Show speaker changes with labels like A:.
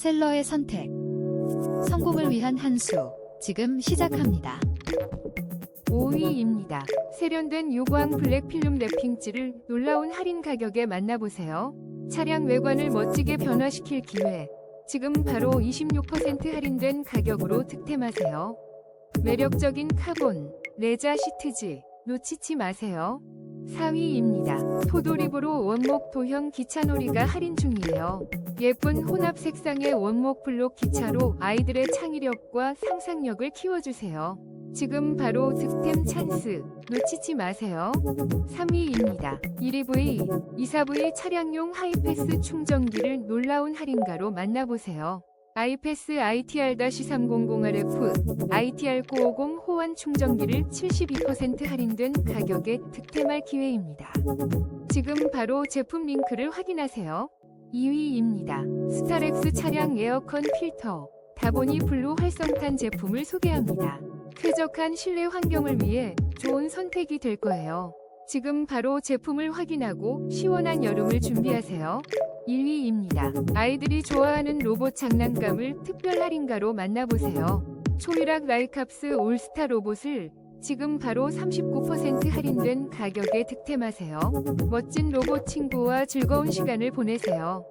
A: 셀러의 선택. 성공을 위한 한 수. 지금 시작합니다.
B: 5위입니다. 세련된 요구왕 블랙 필름 랩핑지를 놀라운 할인 가격에 만나보세요. 차량 외관을 멋지게 변화시킬 기회. 지금 바로 26% 할인된 가격으로 득템하세요. 매력적인 카본, 레자 시트지, 놓치지 마세요. 4위입니다. 포도립으로 원목 도형 기차놀이가 할인 중이에요. 예쁜 혼합 색상의 원목 블록 기차로 아이들의 창의력과 상상력을 키워주세요. 지금 바로 득템 찬스 놓치지 마세요. 3위입니다. 1EV, 24V 차량용 하이패스 충전기를 놀라운 할인가로 만나보세요. 아이패스 ITR-300RF, ITR950 호환 충전기를 72% 할인된 가격에 득템할 기회입니다. 지금 바로 제품 링크를 확인하세요. 2위입니다. 스타렉스 차량 에어컨 필터, 다보니 블루 활성탄 제품을 소개합니다. 쾌적한 실내 환경을 위해 좋은 선택이 될 거예요. 지금 바로 제품을 확인하고 시원한 여름을 준비하세요. 1위입니다. 아이들이 좋아하는 로봇 장난감을 특별 할인가로 만나보세요. 초이락 라이캅스 올스타 로봇을 지금 바로 39% 할인된 가격에 득템하세요. 멋진 로봇 친구와 즐거운 시간을 보내세요.